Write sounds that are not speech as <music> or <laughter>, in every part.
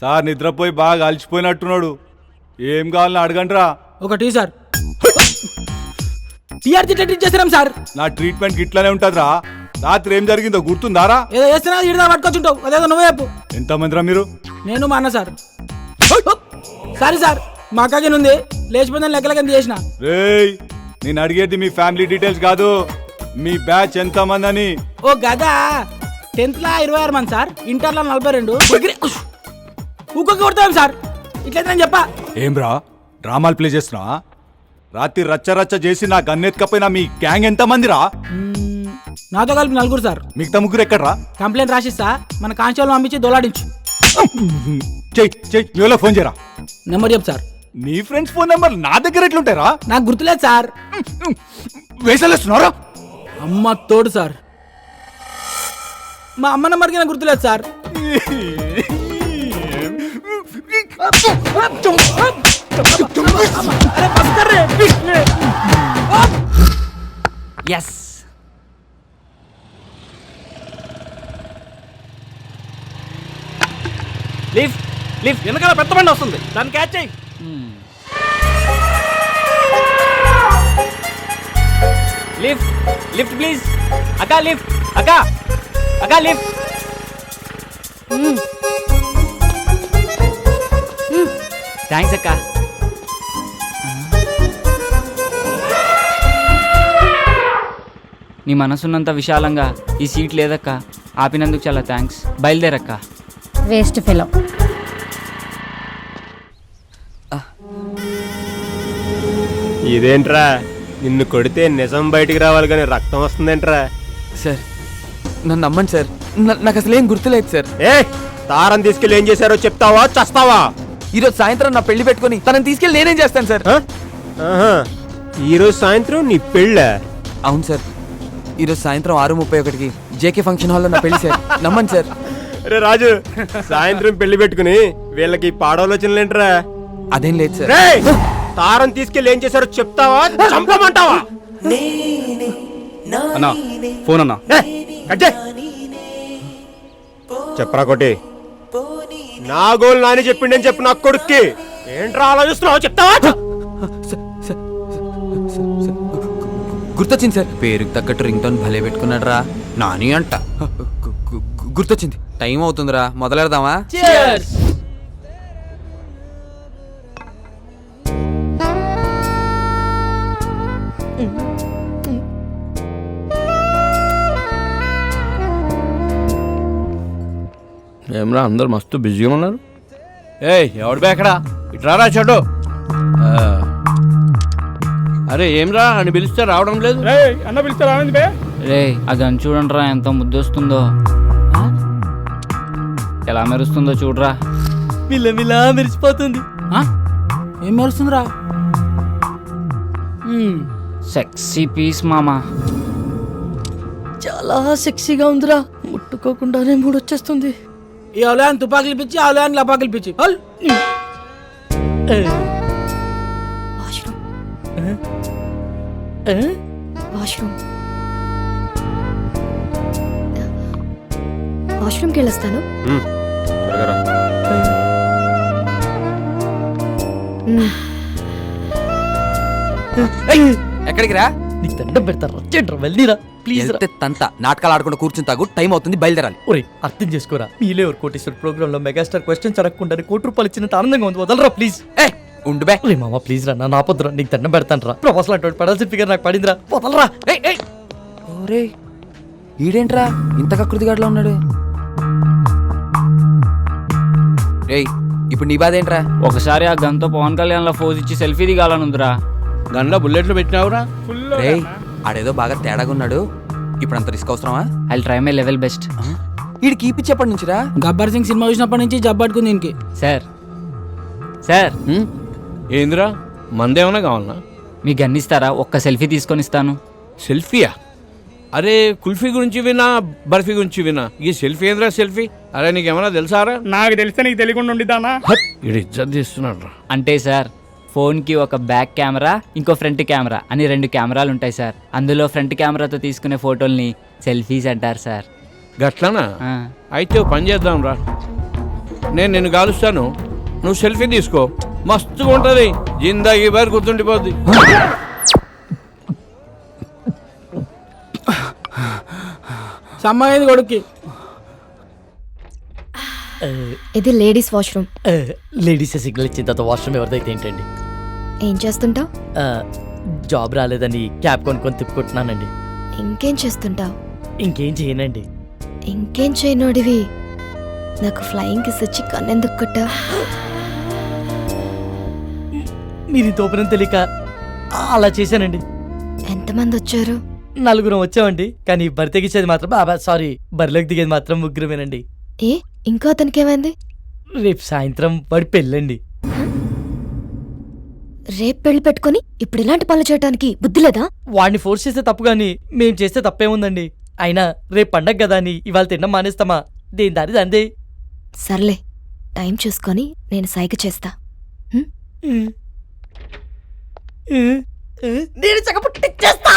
Sir నిద్రపోయి బాగా అలసిపోయినట్టున్నాడు. ఏం కావాలని అడగండిరా. ఒక టీ సార్ టీఆర్జీ ట్రీట్ చేస్తున్నాం సార్. నా ట్రీట్మెంట్ ఇట్లానే ఉంటుందిరా. రాత్రి ఏం జరిగిందో గుర్తుందారా? ఏదో చేస్తున్నా ఇడిదా పట్టుకొచ్చుంటావు అదేదో నువ్వే చెప్పు. ఎంతమందిరా మీరు? నేను మా అన్న సార్. సారీ సార్ మా అక్కకి ఉంది. లేచిపోయిందని లెక్కలకి చేసిన? రేయ్ నేను అడిగేది మీ ఫ్యామిలీ డీటెయిల్స్ కాదు. మీ బ్యాచ్ ఎంతమంది అని ఓ గదా. టెన్త్లో ఇరవై ఆరు మంది సార్ ఇంటర్లో నలభై రెండు. ఊకొక్క కొడతాం సార్. ఇట్లయితే నేను చెప్పా? ఏం రా డ్రామాలు ప్లే చేస్తున్నావా? రాత్రి రచ్చ రచ్చ చేసి నా గన్నెత్తుకపోయినా మీ గ్యాంగ్ ఎంతమంది రా. నాతో కలిపి నలుగురు సార్. మిగతా ముగ్గురు ఎక్కడ్రా? కంప్లైంట్ రాసిస్తా మన కానిస్టేబుల్ పంపించి దొలాడించు. చెయ్ చెయ్ మీ వాళ్ళకి ఫోన్ చేయరా? నెంబర్ చెప్పు సార్. నీ ఫ్రెండ్స్ ఫోన్ నెంబర్ నా దగ్గర ఎట్లుంటారా నాకు గుర్తులేదు సార్. వేసలేస్తున్నారా అమ్మ తోడు సార్. మా అమ్మ నెంబర్కి నాకు గుర్తులేదు సార్. ఎస్ లిఫ్ట్ లిఫ్ట్ వెనకాల పెద్ద బండి వస్తుంది. దాన్ని క్యాచ్ చేయి. లిఫ్ట్ లిఫ్ట్ ప్లీజ్ అక్క లిఫ్ట్ అక్క. అక్క లిఫ్ట్. థ్యాంక్స్ అక్క. నీ మనసున్నంత విశాలంగా ఈ సీట్ లేదక్క. ఆపినందుకు చాలా థ్యాంక్స్. బయలుదేరక్క. Waste fellow. ఇదేంట్రా? నిన్ను కొడితే నిజం బయటికి రావాలి కానీ రక్తం వస్తుందేంట్రా? సార్ నన్ను నమ్మండి సార్. నాకు అసలు ఏం గుర్తులేదు సార్. ఏ తారం తీసుకెళ్ళి ఏం చేశారో చెప్తావా చస్తావా? ఈరోజు సాయంత్రం నా పెళ్ళి పెట్టుకొని తనని తీసుకెళ్ళి నేనేం చేస్తాను సార్? ఆ? ఆహా. ఈరోజు సాయంత్రం నీ పెళ్ళ? అవును సార్. ఈరోజు సాయంత్రం ఆరు ముప్పై ఒకటికి జేకే ఫంక్షన్ హాల్లో నా పెళ్ళి సార్. నమ్మండి సార్. రే రాజు సాయంత్రం పెళ్ళి పెట్టుకుని వీళ్ళకి పాడాలోచనలేంట్రా అదేం లేదు సార్. రే తారం తీసుకెళ్ళి ఏం చేశారో చెప్తావా చంపమంటావా? అన్నా ఫోన్ అన్నా. ఏ, కట్ చేయ్. చెప్పరా కొట్టి నా గోల్ నాని చెప్పిండని చెప్పు నా కొడుక్కి. ఏంట్రా ఆలోచిస్తున్నావు? చెప్తావా? సార్, గుర్తొచ్చింది సార్. పేరుకి తగ్గట్టు రింగ్ టోన్ భలే పెట్టుకున్నాడు రా నాని అంట. గుర్తొచ్చింది. టైం అవుతుందిరా. మొదలెడదామా? ఏమరా అందరు మస్తు బిజీగా ఉన్నారు. ఏయ్ ఎవడు బేకడా ఇట్రారా చెడు అరే ఏమ్రా అని పిలిస్తే రావడం లేదు? అన్న పిలుస్తా రావింది బే. రే ఆ గన్ చూడండిరా ఎంత ముద్దొస్తుందో. ఎలా మెరుస్తుందో చూడరా. మిల్లమిలా మెరిసిపోతుంది. ఆ? ఏం మెరుస్తుందిరా? మ్మ్. సెక్సీ పీస్ మామా. చాలా సెక్సీగా ఉందిరా. ముట్టుకోకుండానే మూడొచ్చేస్తుంది. ఈ అవలయాన్ని తుపాకులు పిచ్చి ఆ అవలయాన్ని లపాకులు పిచ్చి. వాష్రూమ్ వాష్రూమ్కి వెళ్ళొస్తాను. ఎక్కడికి రా నీకు దండం పెడతారు వచ్చేంట్రా వెళ్ళిరా ప్లీజ్ రా వెళ్తే తంత నాటకాలు ఆడకుండా కూర్చుని తాగు. టైం అవుతుంది బయలుదేరాలి. ఒరే అర్థం చేసుకోరా? మీలే ఎవరు కోటేశ్వర ప్రోగ్రామ్లో మెగాస్టార్ క్వశ్చన్స్ అడగకుండా కోటి రూపాయలు ఇచ్చినంత ఆనందంగా ఉంది. వదలరా ప్లీజ్. ఏ ఉండు బే. రే మామ ప్లీజ్ రా నా నాపొద్దురా. నీకు దండం పెడతాను రా ప్రొఫెసర్ అంటే పడాల్సిన ఫిగర్ నాకు పడిందిరా. వదలరా. ఏయ్, ఏయ్. ఓరే ఈడేంట్రా? ఇంత కకృతిగాడులో ఉన్నాడు. ఏయ్ ఇప్పుడు నీ బాధ ఏంట్రా? ఒకసారి ఆ గన్తో పవన్ కళ్యాణ్లో ఫోజ్ ఇచ్చి సెల్ఫీ దిగాలనుందిరా. గన్లో బుల్లెట్లు పెట్టినావురా? రేయ్ ఆడేదో బాగా తేడాగా ఉన్నాడు. ఇప్పుడు అంత రిస్క్ అవసరమా? I try my level best వీడికి కీపిచ్చేప్పటి నుంచిరా? గబ్బర్ సింగ్ సినిమా చూసినప్పటి నుంచి జబ్బట్టుకుంది దీనికి సార్ సార్ ఏందిరా? మందేమన్నా కావాలనా? మీ గన్ ఇస్తారా? ఒక్క సెల్ఫీ తీసుకొని ఇస్తాను. సెల్ఫీయా? అరే కుల్ఫీ గురించి వినా బర్ఫీ గురించి వినా ఈ సెల్ఫీ ఏంద్రా సెల్ఫీ? అరే నీకేమన్నా తెలుసారా? నాకు తెలిస్తే నీకు తెలియకుండా ఉండిద్దానా? ఇడు ఇజ్జత్ తీస్తున్నాడు రా అంటే సార్ ఫోన్కి ఒక బ్యాక్ కెమెరా ఇంకో ఫ్రంట్ కెమెరా అని రెండు కెమెరాలు ఉంటాయి సార్. అందులో ఫ్రంట్ కెమెరాతో తీసుకునే ఫోటోల్ని సెల్ఫీస్ అంటారు సార్. గట్లనా? ఆ. అయితే ఓ పని చేద్దాం రా. నేను నిన్ను కాలుస్తాను. నువ్వు సెల్ఫీ తీసుకో. మస్తుగా ఉంటుంది. జిందాగీ బారి గుర్తుండిపోద్ది. సమ్మగింది కొడుక్కి. ఇది లేడీస్ వాష్రూమ్. లేడీస్ సిగ్నల్ ఇచ్చిన తర్వాత వాష్రూమ్ ఎవరిదైతే ఏంటండి? ఏం చేస్తుంటావు? జాబ్ రాలేదని క్యాబ్ కొనుక్కొని తిప్పుకుంటున్నానండి. ఇంకేం చేస్తుంటావు? ఇంకేం చేయనండి. ఇంకేం చేయనోడివి? నాకు ఫ్లయింగ్ కిస్ వచ్చి కన్నెందుకు కొట్టావు? మీరు తోపనం తెలియక అలా చేశానండి. ఎంతమంది వచ్చారు? నలుగురం వచ్చామండి కానీ బరి తెగించేది మాత్రం బాబా సారీ బరిలోకి దిగేది మాత్రం ముగ్గురమేనండి. ఏ ఇంకో అతనికి ఏమైంది? రేపు సాయంత్రం వాడి పెళ్ళండి. రేపు పెళ్ళి పెట్టుకొని ఇప్పుడు ఇలాంటి పనులు చేయడానికి బుద్ధి లేదా? వాడిని ఫోర్స్ చేస్తే తప్పు కానీ మేం చేస్తే తప్పేముందండి అయినా రేపు పండగ కదా అని ఇవాళ తినడం మానేస్తామా? దేని దారి దందే సర్లే టైం చూసుకొని నేను సైగ చేస్తా. నేను చక్కపుట్టి చేస్తా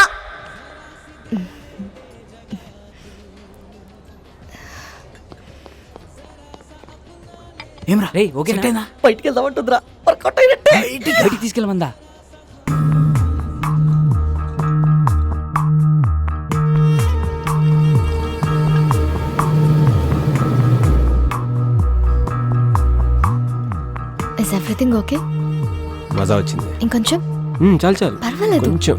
ఏమ్రా? రే ఓకే బయటికి వెళ్దామంటుందిరా వర్కౌట్ అయినట్టే. బయటికి తీసుకెళ్ళమందా? ఇస్ ఎవ్రీథింగ్ ఓకే మజా వచ్చింది. ఇంకొంచెం? చాలు చాలు. పర్వాలేదు. కొంచెం.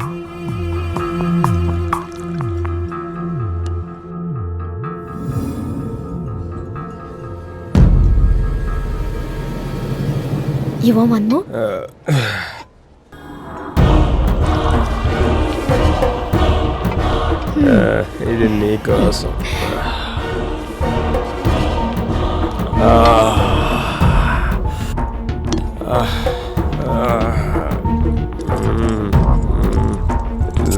యు వాంట్ వన్ మోర్ ఇది నీకోసం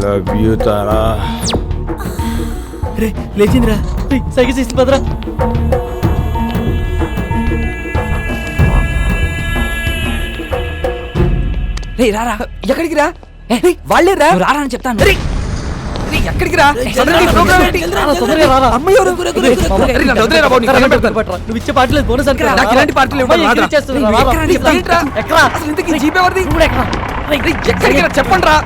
లవ్ యూ తారా రే లేచిందిరా సైకిల్ చేసి పదరా రే రారా. ఎక్కడికి రా? వాళ్ళే రా. రారా అని చెప్తాను. రే, ఎక్కడికి రా. నువ్వు ఇచ్చే బోనస్ నాకు ఇలాంటి పార్టీలు ఎక్కడికి రా? చెప్పండి రా?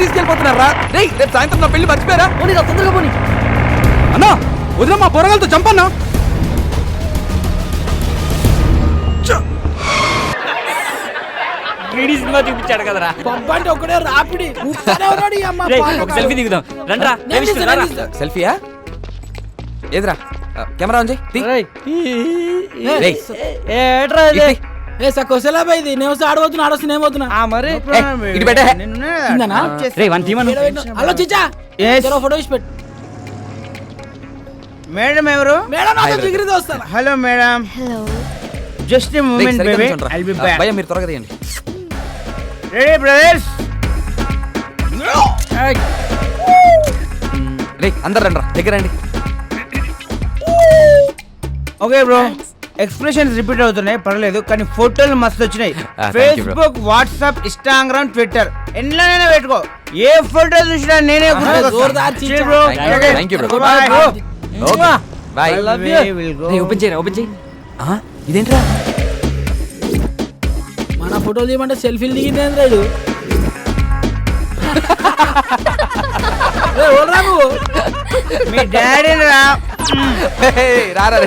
తీసుకెళ్ళిపోతున్నారా రే. రేపు సాయంత్రం నా పెళ్ళి మర్చిపోయారా? తొందరగా పోనీ. అన్నా వదిలే మా పొరగలతో చంపన్నా? త్రీడీ సినిమా చూపించాడు కదరా? పంపంటే ఒకడే రాపిడి. ఒక సెల్ఫీ దిగుదాం. రండ్రా. సెల్ఫీయా? ఏదిరా? కెమెరా ఏట్రా. ఏ సకోసలా ఇది నేను ఆడబోతున్నా మరి ఇటు పెట్టే? రే వన్ తీమను. పెట్టు. హలో చిచ్చా. ఫోటో ఇచ్చి పెట్టు. మేడం ఎవరు? Madam hello madam. Hello just moment సరిగ్గా బేబీ నిల్చోండ్రా. ఐల్ బి ఆ, బ్యాక్ భయ్యా మీరు త్వరగా తీయండి. రెడీ బ్రదర్స్ రే అందరు రండి దగ్గర రండి. ఓకే బ్రో ఎక్స్ప్రెషన్స్ రిపీట్ అవుతున్నాయి పర్లేదు కానీ ఫోటోలు మస్తు వచ్చినాయి. Ah, thank you, bro. Facebook WhatsApp Instagram Twitter ఎన్నైనా పెట్టుకో. ఏ ఫోటో చూసినా నేనే జోర్దార్ చీచా. Bro Thank you, thank you, bro. Bye okay bye ray open చేయరా ఓపెన్ చేయి ఇదేంట్రా? మన ఫోటోలు తీయమంటే సెల్ఫీలు దిగింది రైడు ఓడరా నువ్వు? మీ డాడీ రారా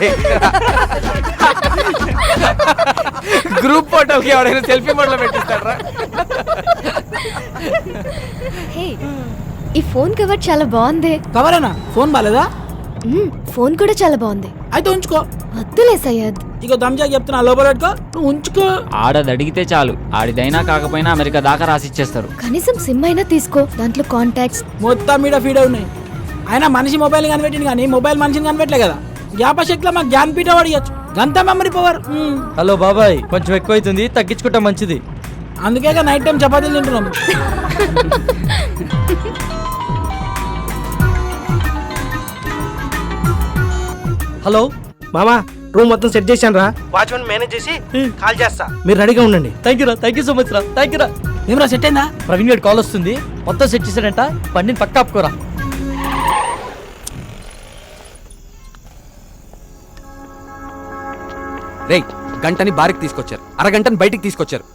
గ్రూప్ ఫోటోకి ఎవడైనా సెల్ఫీ ఫోటోలో పెట్టిస్తాడరా? ఈ ఫోన్ కవర్ చాలా బాగుంది. కవరేనా? ఫోన్ బాలేదా? మ్మ్, ఫోన్ కూడా చాలా బాగుంది. అయితే ఉంచుకో. వద్దులే సయ్యద్. ఇక దమ్జా చెప్తున్నా లోపల పెట్టుకో. నువ్వు ఉంచుకో. ఆడది అడిగితే చాలు. ఆడిదైనా కాకపోయినా అమెరికా దాకా రాసిచ్చేస్తారు. కనీసం సిమ్ అయినా తీసుకో. దాంట్లో కాంటాక్ట్స్ మొత్తం మీద ఫీడ్ ఉన్నాయి అయినా మనిషి మొబైల్ కనిపెట్టింది కానీ మొబైల్ మనిషిని కనిపెట్టలే కదా. జ్ఞాపశక్తిలో మాకు జ్ఞానపీఠ అడిగచ్చు గంత మెమరీ పవర్. హలో బాబాయ్ కొంచెం ఎక్కువ అవుతుంది తగ్గించుకుంటా మంచిది. అందుకే నైట్ టైం చపాతీలు తింటున్నాం. హలో మామా రూమ్ మొత్తం సెట్ చేశాను రా వాచ్మెన్ మేనేజ్ చేసి కాల్ చేస్తా. మీరు రెడీగా ఉండండి. థ్యాంక్ యూ రా థ్యాంక్ యూ సో మచ్ రా థ్యాంక్ యూ రా. ఏమరా సెట్ అయిందా? ప్రవీణ్ గారి కాల్ వస్తుంది. మొత్తం సెట్ చేశాడంట. బండిని పక్క ఆపుకోరా. రేయ్ గంటని బారికి తీసుకొచ్చారు. అరగంటని బయటికి తీసుకొచ్చారు.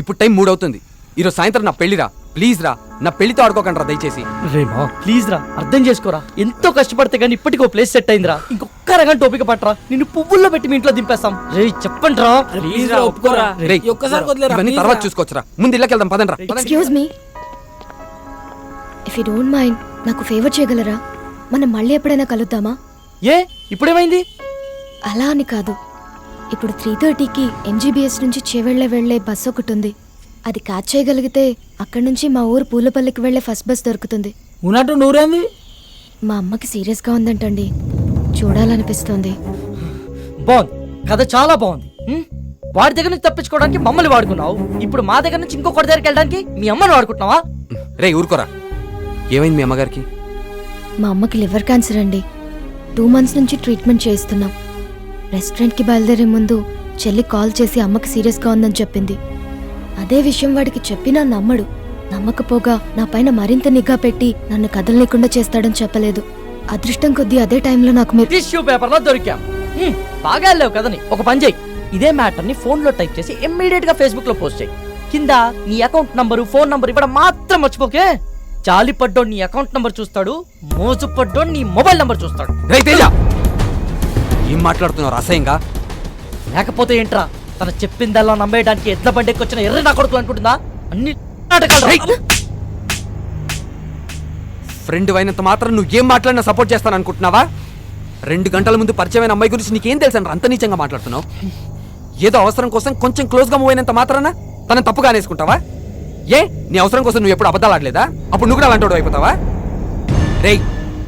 ఇప్పుడు టైం మూడవుతుంది. ఈరోజు సాయంత్రం నా పెళ్ళిరా ప్లీజ్ రా నా పెళ్ళితో ఆడుకోకండి రా దయచేసి రేమా ప్లీజ్ రా అర్థం చేసుకోరా. ఎంతో కష్టపడితే గానీ ఇప్పటికో ప్లేస్ సెట్ అయిందిరా. ఇంకొక అరగంట ఓపిక పట్టరా నిన్ను పువ్వుల్లో పెట్టి మీ ఇంట్లో దింపేస్తాం. రే చెప్పండి రా ప్లీజ్ రా ఒప్పుకోరా. రేయ్ ఒక్కసారి వదిలేరా ఇవన్నీ తర్వాత. చూసుకోవచ్చురా. ముందు ఇళ్ళకి వెళ్దాం పదండి. రా excuse me if you don't mind నాకు ఫేవర్ చేయగలరా? మనం మళ్ళీ ఎప్పుడైనా కలుద్దామా? ఏ ఇప్పుడేమైంది? అలా అని కాదు. ఇప్పుడు త్రీ థర్టీకి ఎంజీబీఎస్ నుంచి చేవెళ్ళే వెళ్ళే బస్ ఒకటి ఉంది. అది క్యాచ్ చేయగలిగితే అక్కడి నుంచి మా ఊరు పూలపల్లికి వెళ్ళే ఫస్ట్ బస్ దొరుకుతుంది. ఉన్నట్టు మా అమ్మకి సీరియస్గా ఉందంటండి. చూడాలనిపిస్తుంది. బాగుంది. కథ చాలా బాగుంది? వాడి దగ్గర నుంచి తప్పించుకోవడానికి మమ్మల్ని వాడుకున్నావు. ఇప్పుడు మా దగ్గర నుంచి ఇంకొకటి దగ్గరికి వెళ్ళడానికి మీ అమ్మని వాడుకుంటున్నావా? రేయ్ ఊరుకోరా. ఏమైంది మీ అమ్మగారికి? మా అమ్మకి లివర్ క్యాన్సర్ అండి. టూ మంత్స్ నుంచి ట్రీట్మెంట్ చేయిస్తున్నాం. రెస్టారెంట్కి బయలుదేరే ముందు చెల్లి కాల్ చేసి అమ్మకి సీరియస్గా ఉందని చెప్పింది. అదే విషయం వాడికి చెప్పినా నమ్మడు. నమ్మకపోగా నా పైన మరింత నిఘా పెట్టి నన్ను కదలనీయకుండా చేస్తాడని చెప్పలేదు. అదృష్టం కొద్దీ అదే టైంలో నాకు మీరు టిష్యూ పేపర్లో దొరికాం. హ్మ్, బాగా వెళ్ళావు కదని ఒక పని చేయి. ఇదే మ్యాటర్ని ఫోన్లో టైప్ చేసి ఇమ్మీడియట్గా ఫేస్బుక్లో పోస్ట్ చేయి. కింద నీ అకౌంట్ నంబరు ఫోన్ నంబర్ ఇవ్వడం మాత్రం మర్చిపోకే. జాలి పడ్డోడు నీ అకౌంట్ నంబర్ చూస్తాడు మోజు పడ్డోడు నీ మొబైల్ నంబర్ చూస్తాడు. తేజ! ఏం మాట్లాడుతున్నావు? అసహ్యంగా లేకపోతే ఏంట్రా? తన చెప్పిందల్లా నమ్మేయడానికి ఎడ్ల బండి వచ్చిన ఎర్ర నా కొడుకులు అనుకుంటుందా అన్ని నాటకాలు ఫ్రెండ్ అయినంత మాత్రం నువ్వు ఏం మాట్లాడినా సపోర్ట్ చేస్తాను అనుకుంటున్నావా? రెండు గంటల ముందు పరిచయమైన అమ్మాయి గురించి నీకేం తెలుసు అంత నీచంగా మాట్లాడుతున్నావు. ఏదో అవసరం కోసం కొంచెం క్లోజ్గా మూవ్ అయినంత మాత్రాన తనని తప్పుగా అనేసుకుంటావా? ఏ? నీ అవసరం కోసం నువ్వు ఎప్పుడు అబద్ధాలు ఆడలేదా? అప్పుడు నువ్వు కూడా అలాంటి అయిపోతావా? రేయ్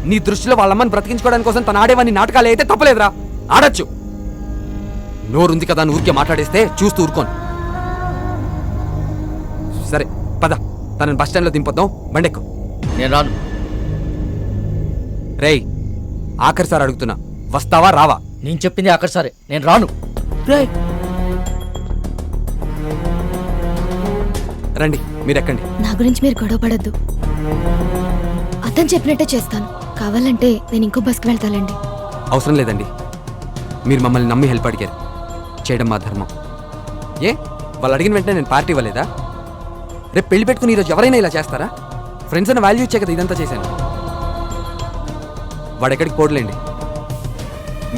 నీ దృష్టిలో వాళ్ళ అమ్మని బ్రతికించుకోవడానికి కోసం తను ఆడేవాడిని నాటకాలు అయితే తప్పలేదురా. ఆడొచ్చు. నోరుంది కదా అని ఊరికే మాట్లాడేస్తే చూస్తూ ఊరుకోను. సరే పద. తనని బస్ స్టాండ్లో దింపొద్దాం. బండెక్కు. నేను రాను. రేయ్ ఆఖరి సార్ అడుగుతున్నా. వస్తావా రావా? నేను చెప్పింది అక్కడ సరే. నేను రాను. రేయ్. రండి మీరు ఎక్కండి నా గురించి మీరు గొడవ పడద్దు. అతను చెప్పినట్టే చేస్తాను. కావాలంటే నేను ఇంకో బస్కి వెళ్తానండి అవసరం లేదండి. మీరు మమ్మల్ని నమ్మి హెల్ప్ అడిగారు. చేయడం మా ధర్మం. ఏ? వాళ్ళు అడిగిన వెంటనే నేను పార్టీ ఇవ్వలేదా? రేపు పెళ్ళి పెట్టుకుని ఈరోజు ఎవరైనా ఇలా చేస్తారా? ఫ్రెండ్స్ అని వాల్యూ ఇచ్చే కదా ఇదంతా చేశాను. వాడు ఎక్కడికి పోడలేండి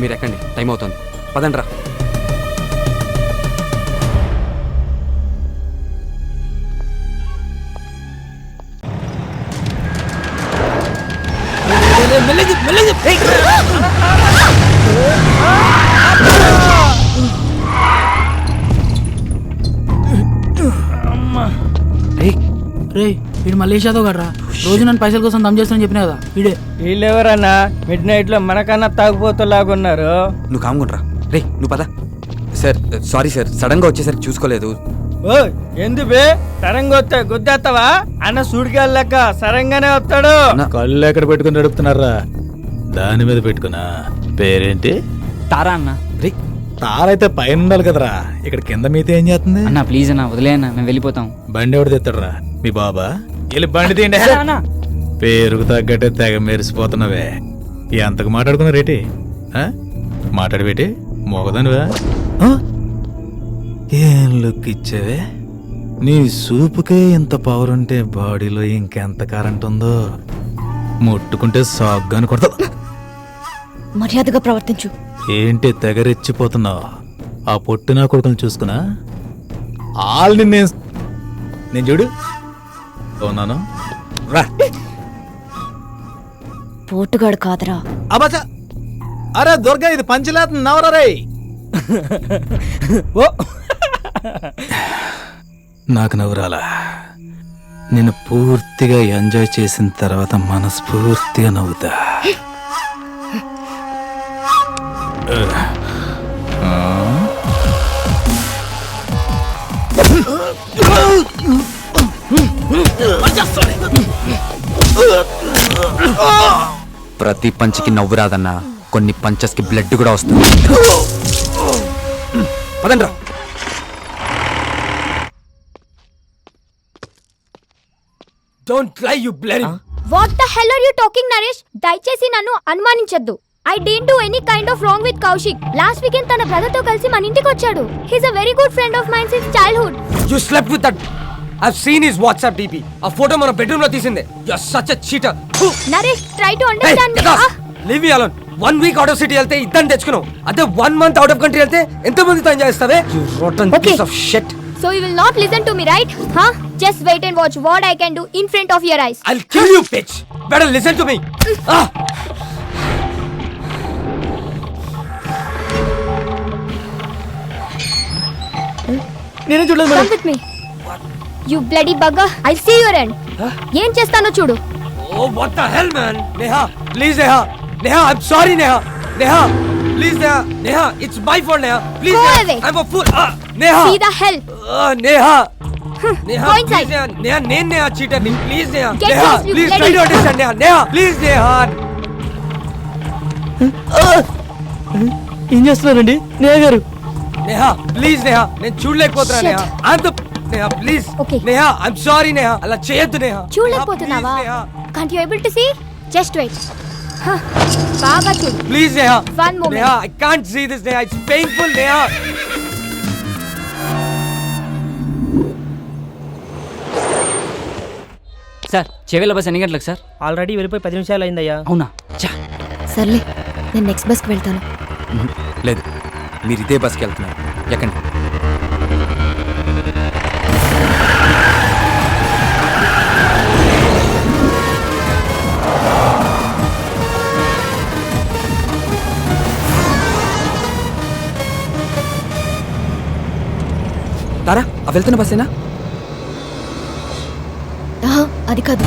మీరు ఎక్కండి టైం అవుతుంది. పదండి రా వీడు మలేషియా యాదవ్ గడ్రా రోజు నన్ను పైసల కోసం దమ్ చేస్తానని చెప్పినా కదా? వీడే. వీళ్ళెవరన్నా మిడ్ నైట్లో మనకన్నా తాగుపోతలాగున్నారు నువ్వు కాముకుంట్రా రే నువ్వు పద. సార్ సారీ సార్ సడన్గా వచ్చేసరికి చూసుకోలేదు. ఓ ఎందు బే? సరంగా వస్తే గుద్దేస్తావా? అన్న సుడికెళ్ళక సరంగానే వస్తాడు. కళ్ళు ఎక్కడ పెట్టుకుని నడుపుతున్నారా? దాని మీద పెట్టుకున్నా. పేరేంటి? తారా అన్న. రే. తారైతే పైన ఉండాలి కదరా. ఇక్కడ కింద మీతో ఏం చేస్తుంది? అన్న ప్లీజ్ అన్న వదిలే అన్న మేము వెళ్ళిపోతాం. బండి ఎవడు తెస్తాడురా? మీ బాబా? వెళ్ళి బండి తీయండి. పేరుకు తగ్గట్టే తెగ మెరిసిపోతున్నావే. ఎంతకు మాట్లాడుకున్నారేటి ఆ? మాట్లాడబెట్టి మోగదానివా? ఏం లుక్ ఇచ్చావే? నీ సూపుకే ఇంత పవర్ ఉంటే బాడీలో ఇంకెంత కరెంట్ ఉందో? ముట్టుకుంటే సాగ్గాని కొడతా. మర్యాదగా ప్రవర్తించు. ఏంటి తెగరెచ్చిపోతున్నావు ఆ పొట్టినా కొడుకుని చూసుకున్నా? ఆల్ని నేను నేను చూడు. ఉన్నాను. రా. పోటుగాడు కాదరా. అబ్బా అరే దుర్గా ఇది పంచలేత నవరా రే. ఓ. నాకు నవ్వురాలా. నేను పూర్తిగా ఎంజాయ్ చేసిన తర్వాత మనస్ఫూర్తిగా నవ్వుతా. ప్రతి పంచికి నవ్వు రాదన్నా. కొన్ని పంచెస్కి బ్లడ్ కూడా వస్తుంది. పదండ్రా. Don't try you bloody what the hell are you talking Naresh దయచేసి నన్ను అనుమానించొద్దు. I didn't do any kind of wrong with Kaushik last weekend తన బ్రదర్తో కలిసి మన ఇంటికి వచ్చాడు. He's a very good friend of mine since childhood you slept with that I seen his WhatsApp DP ఆ photo మన బెడ్రూమ్లో తీసిందే. You are such a cheater Naresh try to understand me leave me alone one week out of city వెళ్తే ఇద్దరు తెచ్చుకున్నావు. అదే one month out of country వెళ్తే ఎంత మందితో ఎంజాయ్ చేస్తావే you rotten. Piece of shit so you will not listen to me right ha just wait and watch what I can do in front of your eyes I'll kill you bitch better listen to me నేనే చూడలేదు come madam with me you bloody bugger I see your end ఏం చేస్తానో చూడు Oh, what the hell, man? Neha, please, Neha. Neha, I'm sorry, Neha. Neha, please, Neha. Neha, it's my fault, Neha. Please, Go Neha. away. I'm a fool. Ah, Neha. See the help Ah, Neha. Neha, Go please, inside. Neha. Neha, నేను Neha cheater. ని. Please, Neha. Get Neha, lost, you please try bloody- to understand, Neha. Neha, please, Neha. ఏం చేస్తున్నారండి నేహ గారు Neha, please, Neha. నేను చూడలేకపోతున్నా, Shit. Neha. I'm the... Neha, please. Okay. Neha, I'm sorry, Neha. అలా చేయొద్దు, Neha. చూడలేకపోతున్నావా. Can't you able to see just wait బాగా చూడు Please, Neha. One moment. Neha, I can't see this, Neha. It's painful, Neha. Sir చెవిల bus ఎన్ని గంటలకు sir already వెళ్ళిపోయి పది నిమిషాలు అయిందయ్యా అవునా చా సర్లే నేను నెక్స్ట్ బస్కి వెళ్తాను లేదు మీరు ఇదే బస్కి వెళ్తున్నారు ఎక్కండి వెళ్తున్న బస్సేనా? ఆహా, అది కాదు.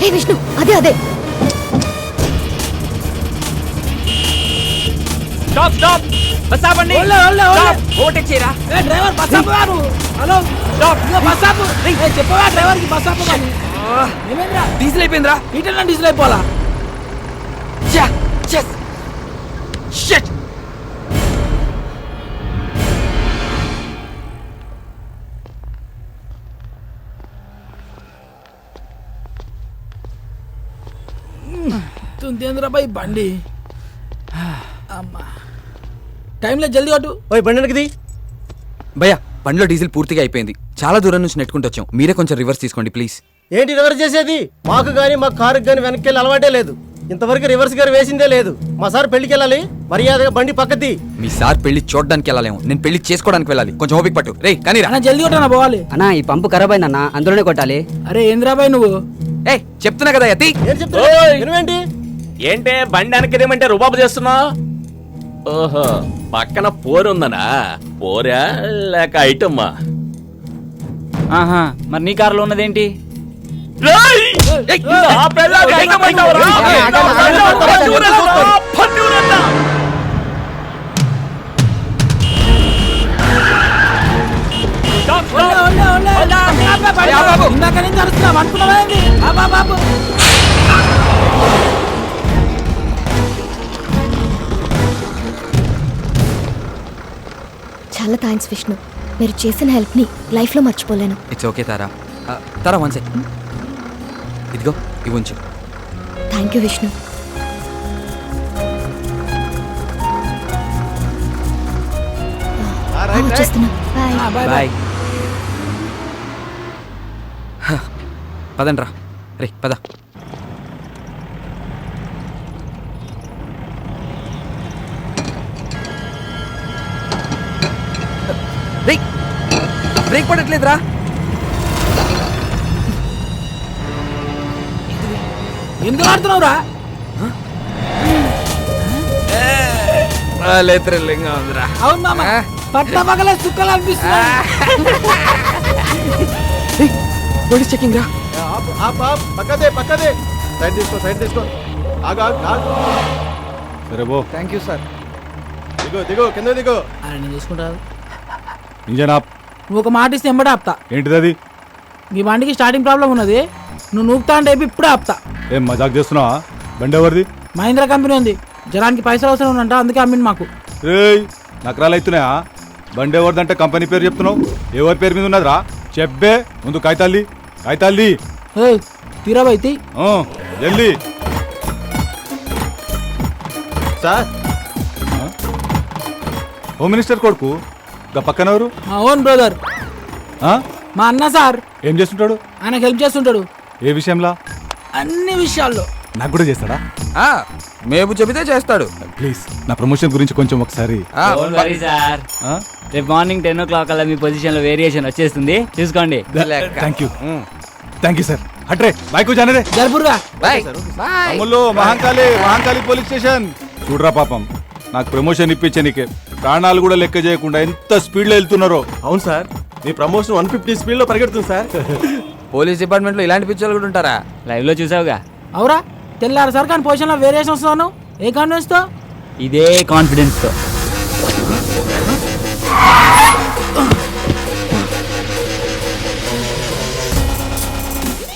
హే విష్ణు అదే అదే. Stop stop. బస్ ఆపండి. ఓవర్టేక్ చేయరా ఏ డ్రైవర్ బస్ ఆపు వారు హలో ఇదిగో బస్ ఆపు. ఏ, చెప్పవా డ్రైవర్కి బస్ ఆపు కానీ ఏమైందిరా? డీజిల్ అయిపోయిందిరా. ఈటల్ డీజిల్ అయిపోవాలా? షిట్. బాయ్ బండి? అమ్మా. టైంలో జల్దీ కొట్టు ఓయ్ బండి భయ్యా బండిలో డీజిల్ పూర్తిగా అయిపోయింది. చాలా దూరం నుంచి నెట్టుకుంటూ వచ్చాం. మీరే కొంచెం రివర్స్ తీసుకోండి ప్లీజ్. ఏంటి రివర్స్ చేసేది? మాకు గానీ మా కారుకి గానీ వెనక్కి వెళ్ళి అలవాటే లేదు. ఇంతవరకు రివర్స్ గారు వేసిందే లేదు. మా సార్ పెళ్ళికి వెళ్ళాలి మర్యాదగా బండి పక్కది మీ సార్ పెళ్ళి చూడడానికి వెళ్ళలేము. నేను పెళ్ళి చేసుకోవడానికి వెళ్ళాలి. కొంచెం ఓపిక పట్టు. రే కానీ రా. అన్న జల్దీ కొట్టనా పోవాలి? అన్నా ఈ పంపు ఖరాబ్ అయిందన్న అందులోనే కొట్టాలి. అరే ఏంద్రాబాయ్ నువ్వు? ఏ చెప్తున్నా కదా యతి. ఏం చెప్తా వినవేంటి? ఏంటే బండి వెనకదేమంటే రుబాబు చేస్తున్నా ఓహో పక్కన పోరుందనా పోరా లేక ఐటమ్మా ఆహా మరి నీ కారులో ఉన్నదేంటి? ఇందాక నుంచి. చాలా థ్యాంక్స్ విష్ణు మీరు చేసిన హెల్ప్ని లైఫ్లో మర్చిపోలేను it's okay Tara Tara one sec ఇదిగో ఇవి ఉంచు థ్యాంక్ యూ విష్ణు ఆ, వచ్చేస్తున్నా బాయ్ ఆ, బాయ్, బాయ్. బాయ్. పదండి రా రే పద. రే బ్రేక్ పడట్లేదురా. ఎందుకు ఆడుతున్నావురా? లేత్రలింగా ఉందిరా. అవును మామ. పట్ల పగలే సుక్కలు అనిపిస్తున్నా పోలీస్ చెకింగ్ రా. ఆపు ఆపు ఆపు. పక్కదే పక్కదే. సైడ్ తీసుకో సైడ్ తీసుకో. ఆగు ఆగు ఆగు. సరే బో థ్యాంక్ యూ సార్ దిగు దిగు కింద దిగు. అరే నేను చూసుకుంటా. ఇంజన్ ఆప్ నువ్వు ఒక మాట ఇస్తే ఎంబడే ఆపుతా. ఏంటిది అది? మీ బండికి స్టార్టింగ్ ప్రాబ్లం ఉన్నది. నువ్వు నూకుతా అంటే ఇప్పుడే ఆపుతా. ఏం మజాక్ చేస్తున్నావా? బండి ఎవరిది? మహీంద్రా కంపెనీ ఉంది. జనానికి పైసలు అవసరం ఉందంట అందుకే అమ్మింది మాకు. రేయ్ నకరాలు అవుతున్నాయా? బండి ఎవరిదంటే కంపెనీ పేరు చెప్తున్నావు? ఎవరి పేరు మీద ఉన్నదిరా? చెప్పే ముందు కాగితాల్ది కాగితాల్ది ఏ తీరా తీ. ఆ, జల్దీ. సార్. హోమ్ మినిస్టర్ కొడుకు గా పక్కన ఎవరు? మా ఓన్ బ్రదర్. ఆ? మా అన్న సార్. ఏం చేస్తుంటాడు? ఆయనకు హెల్ప్ చేస్తుంటాడు. ఏ విషయంలో? అన్ని విషయాల్లో. నాకు కూడా చేస్తాడా? ఆ, మేము చెబితే చేస్తాడు. ప్లీజ్ నా ప్రమోషన్ గురించి కొంచెం ఒకసారి. ఆ, సార్ ఆ? రేపు మార్నింగ్ టెన్ ఓ క్లాక్ అలా మీ పొజిషన్లో వేరియేషన్ వచ్చేస్తుంది. చూసుకోండి. లెక్క. Thank you. Thank you sir. హట్రే bike జానరే జరుపురుగా bye bye Ammulu Mahankali Mahankali police station. చూడరా పాపం నాకు ప్రమోషన్ ఇప్పించే నీకే. ప్రాణాలు కూడా లెక్క చేయకుండా ఎంత స్పీడ్లో వెళ్తున్నారో. అవును సార్. మీ ప్రమోషన్ వన్ ఫిఫ్టీ స్పీడ్లో పరిగెడుతుంది సార్. <laughs> పోలీస్ డిపార్ట్మెంట్లో ఇలాంటి పిచ్చోళ్ళు కూడా ఉంటారా? లైవ్లో చూసావుగా. అవురా తెల్లారు సార్ కానీ పొజిషన్లో వేరియేషన్ వస్తున్నాను ఏ కాన్ఫిడెన్స్తో? ఇదే కాన్ఫిడెన్స్తో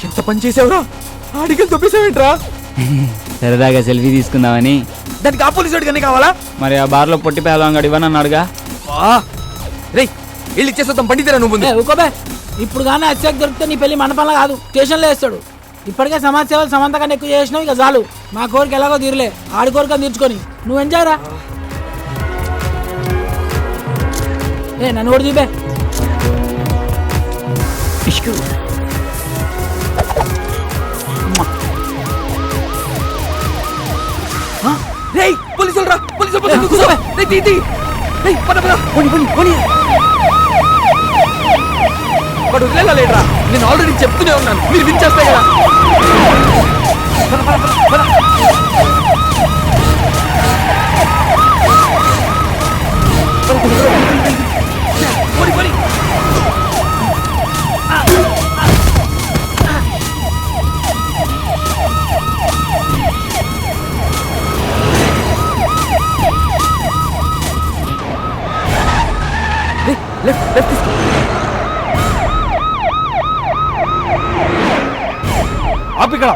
ఎంత పని చేసావురా? ఆడికలు తొప్పేసావేంట్రా? సరదాగా సెల్ఫీ తీసుకుందామని. దానికి ఆ పోలీసు వాడికి కావాలా? మరి ఆ బార్లో పొట్టి పేలవాడు ఇవ్వని అన్నాడుగా రే వెళ్ళి ఇచ్చేస్తాం పండితేరా నువ్వు ముందు. ఊకోబే ఇప్పుడు కానీ అత్యాక్ దొరికితే నీ పెళ్ళి మనపంలో కాదు స్టేషన్లో వేస్తాడు. ఇప్పటికే సమాజ సేవలు సమంత కన్నా ఎక్కువ చేసినావు ఇక చాలు. మా కోరిక ఎలాగో తీరలే ఆడి కోరిక తీర్చుకొని. నువ్వు ఎంజాయ్ రా. ఏ నన్ను కూడా చూపే. రేయ్ పోలీసులు రా పోలీసులు పోలీసులు కూర్చో. రేయ్ తీ తీ. రేయ్ పద పద. పోని పోని పోని. వాడు వదిలేలా లేడరా. నేను ఆల్రెడీ చెప్తూనే ఉన్నాను. మీరు వినిచేస్తే కదా పద, పద, పద, పద. పద, పద, పద. పోని, పోని. రేయ్, లెఫ్ట్ లెఫ్ట్ తీసుకో ఆపు ఇక్కడ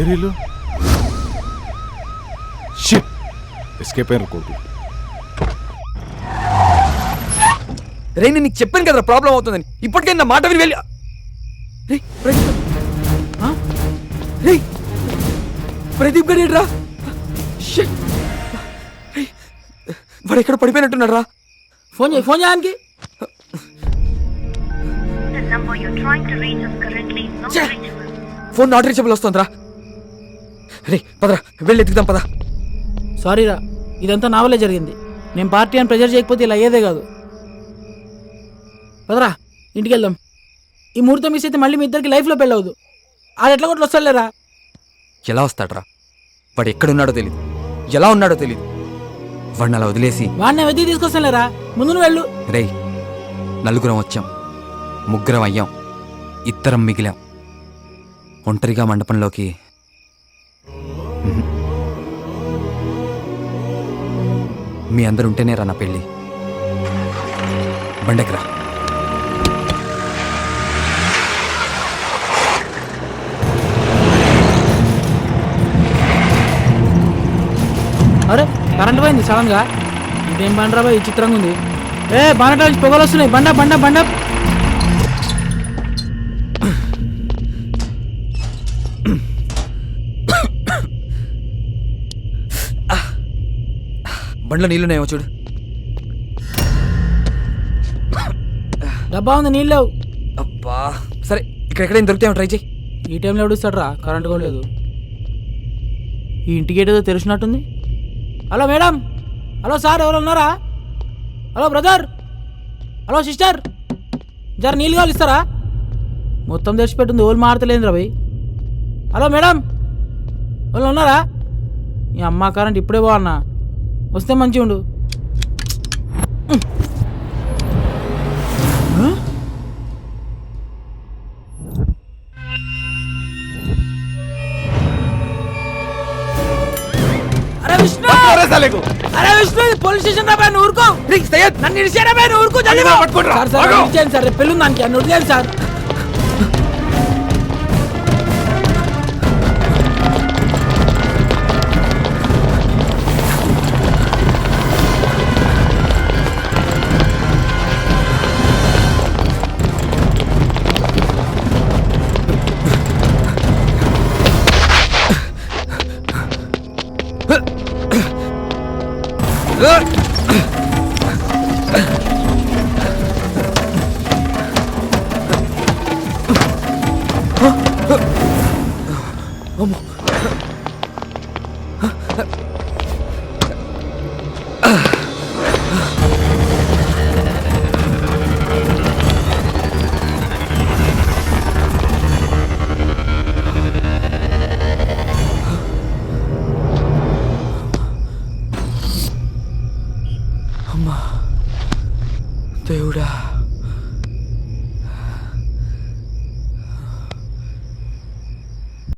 ఏరీలు షిట్ ఎస్కేప్ అయిన కొడుకు రే నేను నీకు చెప్పాను కదా ప్రాబ్లం అవుతుందని. ఇప్పటికే నా మాట విని వెళ్ళి రే ప్రదీప్ ఆ? రే ప్రదీప్ గారు రా వాడు ఎక్కడ పడిపోయినట్టున్నాడు రా ఫోన్ చేయి ఫోన్ చేయడానికి ఫోన్ నాట్ రీచబుల్ వస్తుందిరా. రే పదరా వెళ్ళి ఎత్తుకుదాం పద. సారీ రా ఇదంతా నా వల్లే జరిగింది. నేను పార్టీ అని ప్రెజర్ చేయకపోతే ఇలా అయ్యేదే కాదు. పదరా ఇంటికి వెళ్దాం ఈ ముహూర్తం మిస్ అయితే మళ్ళీ మీ ఇద్దరికి లైఫ్లో పెళ్ళవద్దు. అది ఎట్లా కొట్లు వస్తలేరా ఎలా వస్తాడ్రా? వాడు ఎక్కడున్నాడో తెలియదు ఎలా ఉన్నాడో తెలియదు వాడిని అలా వదిలేసి. వాడిని వెతికి తీసుకొస్తానులేరా? ముందు నువ్వు వెళ్ళు. రేయ్ నలుగురం వచ్చాం. ముగ్గురం అయ్యాం. ఇద్దరం మిగిలాం. ఒంటరిగా మండపంలోకి మీ అందరు ఉంటేనే రా నా పెళ్ళి. బండెకరా అరే కరెంట్ పోయింది సడన్గా. ఇదేం బండరా బాయ్? చిత్రంగా ఉంది. ఏ బండ పొగలు వస్తున్నాయి. బండ బండ బండ. బండ్లో నీళ్ళున్నాయేమో చూడు. డబ్బా ఉంది నీళ్ళు లేవు. అబ్బా. సరే ఇక్కడ ఎక్కడైనా దొరికితే ట్రై చేయి ఈ టైంలో ఎవడుస్తాడు రా? కరెంట్ కూడా లేదు. ఈ ఇంటికి ఏదో తెలిసినట్టుంది హలో మేడం. హలో సార్ ఎవరు ఉన్నారా? Hello brother. Hello sister. జర నీళ్ళు కావాలి ఇస్తారా? మొత్తం తెచ్చిపెట్టింది ఓళ్ళు మారతలేదు భయ్ హలో మేడం. వాళ్ళు ఉన్నారా? ఈ అమ్మ కరెంట్ ఇప్పుడే బాగున్నా వస్తే మంచిగా ఉండు. అరే విష్ణు! పోలీస్ స్టేషన్ రా నువ్వు ఊరుకో. నన్ను ఇడిచారా ఊరుకో జల్దీ రా. సార్ సార్ ఇడిచేయండి సార్ రేపు పెళ్ళి ఉంది దానికి నన్ను సార్.